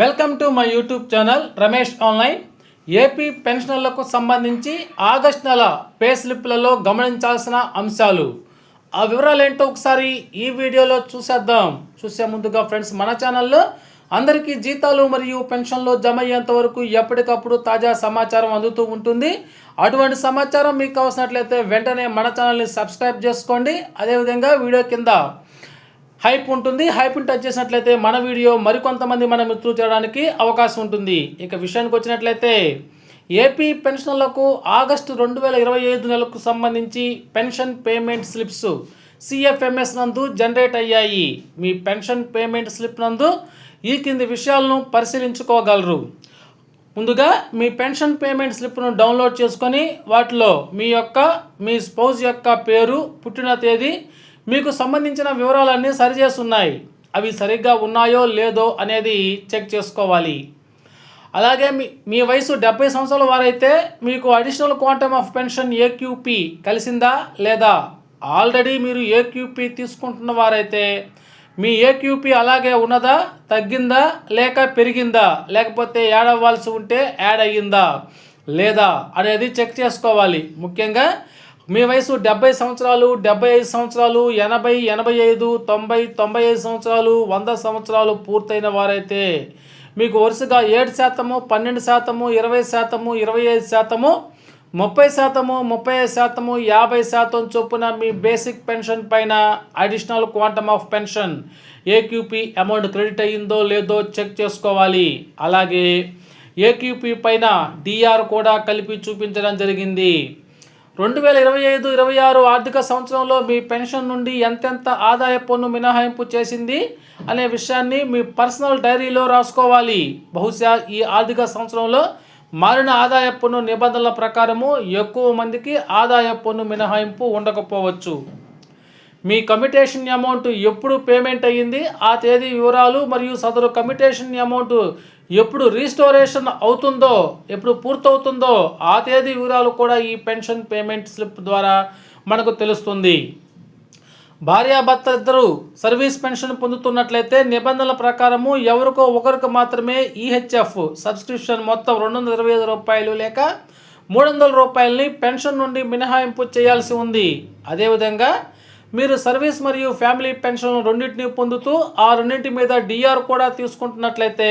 Welcome to my YouTube channel Ramesh online AP పెన్షనర్లకు సంబంధించి August నెల పే స్లిప్లలో గమనించాల్సిన అంశాలు. ఆ వివరాలు ఏంటో ఒకసారి ఈ వీడియోలో చూసేద్దాం. చూసే ముందుగా ఫ్రెండ్స్ మన ఛానల్లో అందరికీ జీతాలు మరియు పెన్షన్లు జమ అయ్యేంత వరకు ఎప్పటికప్పుడు తాజా సమాచారం అందుతూ ఉంటుంది. అటువంటి సమాచారం మీకు అవసరట్లయితే వెంటనే మన ఛానల్ని సబ్స్క్రైబ్ చేసుకోండి. అదేవిధంగా వీడియో కింద హైప్ ఉంటుంది. హైప్ని టచ్ చేసినట్లయితే మన వీడియో మరికొంతమంది మన మిత్రులు చేయడానికి అవకాశం ఉంటుంది. ఇక విషయానికి వచ్చినట్లయితే ఏపీ పెన్షన్లకు ఆగస్టు రెండు వేల ఇరవై ఐదు నెలకు సంబంధించి పెన్షన్ పేమెంట్ స్లిప్స్ సిఎఫ్ఎంఎస్ నందు జనరేట్ అయ్యాయి. మీ పెన్షన్ పేమెంట్ స్లిప్ నందు ఈ కింది విషయాలను పరిశీలించుకోగలరు. ముందుగా మీ పెన్షన్ పేమెంట్ స్లిప్ను డౌన్లోడ్ చేసుకొని వాటిలో మీ యొక్క మీ స్పౌజ్ యొక్క పేరు పుట్టిన తేదీ మీకు సంబంధించిన వివరాలన్నీ సరిచేస్తున్నాయి అవి సరిగ్గా ఉన్నాయో లేదో అనేది చెక్ చేసుకోవాలి. అలాగే మీ మీ వయసు డెబ్బై సంవత్సరాల వారైతే మీకు additional quantum of pension AQP కలిసిందా లేదా? ఆల్రెడీ మీరు ఏక్యూపీ తీసుకుంటున్న వారైతే మీ ఏక్యూపీ అలాగే ఉన్నదా తగ్గిందా లేక పెరిగిందా లేకపోతే యాడ్ అవ్వాల్సి ఉంటే యాడ్ అయ్యిందా లేదా అనేది చెక్ చేసుకోవాలి. ముఖ్యంగా మీ వయసు డెబ్బై సంవత్సరాలు డెబ్బై ఐదు సంవత్సరాలు ఎనభై ఎనభై ఐదు తొంభై తొంభై ఐదు సంవత్సరాలు వంద సంవత్సరాలు పూర్తయిన వారైతే మీకు వరుసగా ఏడు శాతము పన్నెండు శాతము ఇరవై శాతము ఇరవై ఐదు శాతము ముప్పై శాతము ముప్పై ఐదు శాతము యాభై శాతం చొప్పున మీ బేసిక్ పెన్షన్ పైన additional quantum of pension AQP amount credit అయ్యిందో లేదో చెక్ చేసుకోవాలి. అలాగే ఏక్యూపీ పైన డిఆర్ కూడా కలిపి చూపించడం జరిగింది. రెండు వేల ఇరవై ఐదు ఇరవై ఆరు ఆర్థిక సంవత్సరంలో మీ పెన్షన్ నుండి ఎంతెంత ఆదాయ పన్ను మినహాయింపు చేసింది అనే విషయాన్ని మీ పర్సనల్ డైరీలో రాసుకోవాలి. బహుశా ఈ ఆర్థిక సంవత్సరంలో మారిన ఆదాయ పన్ను నిబంధనల ప్రకారము ఎక్కువ మందికి ఆదాయ పన్ను మినహాయింపు ఉండకపోవచ్చు. మీ కమిటేషన్ అమౌంట్ ఎప్పుడు పేమెంట్ అయ్యింది? ఆ తేదీ వివరాలు మరియు సదరు కమిటేషన్ అమౌంట్ ఎప్పుడు రీస్టోరేషన్ అవుతుందో ఎప్పుడు పూర్తవుతుందో ఆ తేదీ వివరాలు కూడా ఈ పెన్షన్ పేమెంట్ స్లిప్ ద్వారా మనకు తెలుస్తుంది. భార్యాభర్త ఇద్దరు సర్వీస్ పెన్షన్ పొందుతున్నట్లయితే నిబంధనల ప్రకారము ఎవరికో ఒకరికి మాత్రమే ఈహెచ్ఎఫ్ సబ్స్క్రిప్షన్ మొత్తం రెండు వందల ఇరవై ఐదు రూపాయలు లేక మూడు వందల రూపాయలని పెన్షన్ నుండి మినహాయింపు చేయాల్సి ఉంది. అదేవిధంగా మీరు సర్వీస్ మరియు ఫ్యామిలీ పెన్షన్ రెండింటిని పొందుతూ ఆ రెండింటి మీద డిఆర్ కూడా తీసుకుంటున్నట్లయితే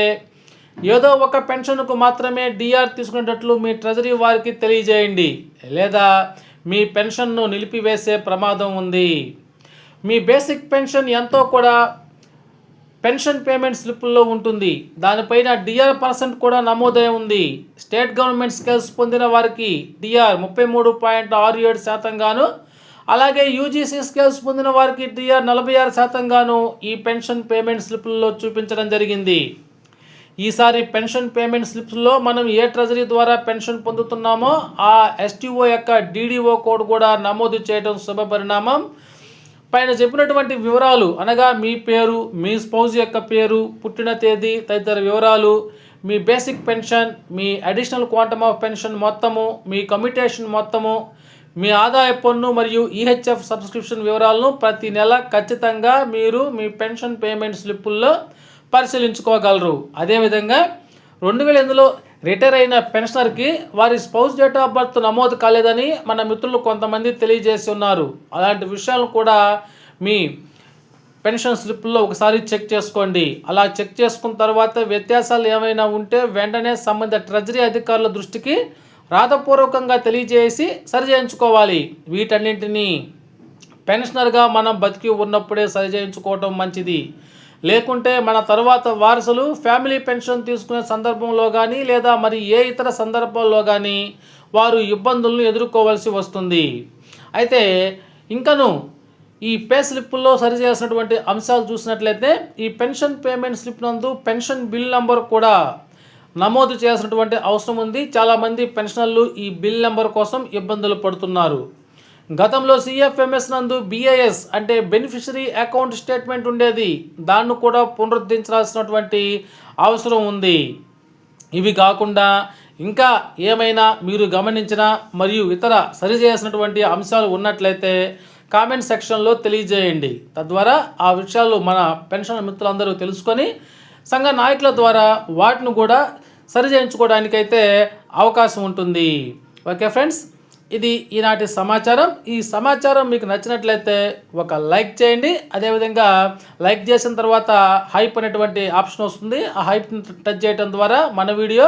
ఏదో ఒక పెన్షన్కు మాత్రమే డిఆర్ తీసుకునేటట్లు మీ ట్రెజరీ వారికి తెలియజేయండి. లేదా మీ పెన్షన్ను నిలిపివేసే ప్రమాదం ఉంది. మీ బేసిక్ పెన్షన్ ఎంతో కూడా పెన్షన్ పేమెంట్ స్లిప్పుల్లో ఉంటుంది. దానిపైన డిఆర్ పర్సెంట్ కూడా నమోదై ఉంది. స్టేట్ గవర్నమెంట్ స్కేల్స్ పొందిన వారికి డిఆర్ ముప్పై మూడు పాయింట్ ఆరు ఏడు శాతంగాను అలాగే యూజీసీ స్కేల్స్ పొందిన వారికి టీఆర్ నలభై ఆరు శాతంగాను ఈ పెన్షన్ పేమెంట్ స్లిప్లలో చూపించడం జరిగింది. ఈసారి పెన్షన్ పేమెంట్ స్లిప్స్లో మనం ఏ ట్రెజరీ ద్వారా పెన్షన్ పొందుతున్నామో ఆ ఎస్టీఓ యొక్క డీడీఓ కోడ్ కూడా నమోదు చేయడం శుభపరిణామం. పైన చెప్పినటువంటి వివరాలు అనగా మీ పేరు మీ స్పౌజ్ యొక్క పేరు పుట్టిన తేదీ తదితర వివరాలు మీ బేసిక్ పెన్షన్ మీ అడిషనల్ క్వాంటమ్ ఆఫ్ పెన్షన్ మొత్తము మీ కమ్యూటేషన్ మొత్తము మీ ఆదాయ పన్ను మరియు ఈహెచ్ఎఫ్ సబ్స్క్రిప్షన్ వివరాలను ప్రతి నెల ఖచ్చితంగా మీరు మీ పెన్షన్ పేమెంట్ స్లిప్పుల్లో పరిశీలించుకోగలరు. అదేవిధంగా రెండు వేల ఎనిమిదిలో రిటైర్ అయిన పెన్షనర్కి వారి స్పౌస్ డేట్ ఆఫ్ బర్త్ నమోదు కాలేదని మన మిత్రులు కొంతమంది తెలియజేసి ఉన్నారు. అలాంటి విషయాలను కూడా మీ పెన్షన్ స్లిప్లో ఒకసారి చెక్ చేసుకోండి. అలా చెక్ చేసుకున్న తర్వాత వ్యత్యాసాలు ఏమైనా ఉంటే వెంటనే సంబంధిత ట్రెజరీ అధికారుల దృష్టికి రాతపూర్వకంగా తెలియజేసి సరిచేయించుకోవాలి. వీటన్నింటినీ పెన్షనర్గా మనం బతికి ఉన్నప్పుడే సరిచేయించుకోవటం మంచిది. లేకుంటే మన తర్వాత వారసులు ఫ్యామిలీ పెన్షన్ తీసుకునే సందర్భంలో కానీ లేదా మరి ఏ ఇతర సందర్భంలో కానీ వారు ఇబ్బందులను ఎదుర్కోవాల్సి వస్తుంది. అయితే ఇంకను ఈ పే స్లిప్పుల్లో సరిచేసినటువంటి అంశాలు చూసినట్లయితే ఈ పెన్షన్ పేమెంట్ స్లిప్ నందు పెన్షన్ బిల్ నంబర్ కూడా నమోదు చేయాల్సినటువంటి అవసరం ఉంది. చాలామంది పెన్షనర్లు ఈ బిల్ నెంబర్ కోసం ఇబ్బందులు పడుతున్నారు. గతంలో సిఎఫ్ఎంఎస్ నందు బిఐఎస్ అంటే బెనిఫిషరీ అకౌంట్ స్టేట్మెంట్ ఉండేది. దాన్ని కూడా పునరుద్ధరించాల్సినటువంటి అవసరం ఉంది. ఇవి కాకుండా ఇంకా ఏమైనా మీరు గమనించిన మరియు ఇతర సరిచేయాల్సినటువంటి అంశాలు ఉన్నట్లయితే కామెంట్ సెక్షన్లో తెలియజేయండి. తద్వారా ఆ విషయాలు మన పెన్షన్ మిత్రులందరూ తెలుసుకొని సంఘ నాయకుల ద్వారా వాటిని కూడా సరి చేయించుకోవడానికైతే అవకాశం ఉంటుంది. ఓకే ఫ్రెండ్స్ ఇది ఈనాటి సమాచారం. ఈ సమాచారం మీకు నచ్చినట్లయితే ఒక లైక్ చేయండి. అదేవిధంగా లైక్ చేసిన తర్వాత హైప్ అనేటువంటి ఆప్షన్ వస్తుంది. ఆ హైప్ని టచ్ చేయడం ద్వారా మన వీడియో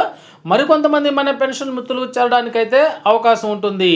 మరికొంతమంది మన పెన్షన్ మిత్రులు చేరడానికైతే అవకాశం ఉంటుంది.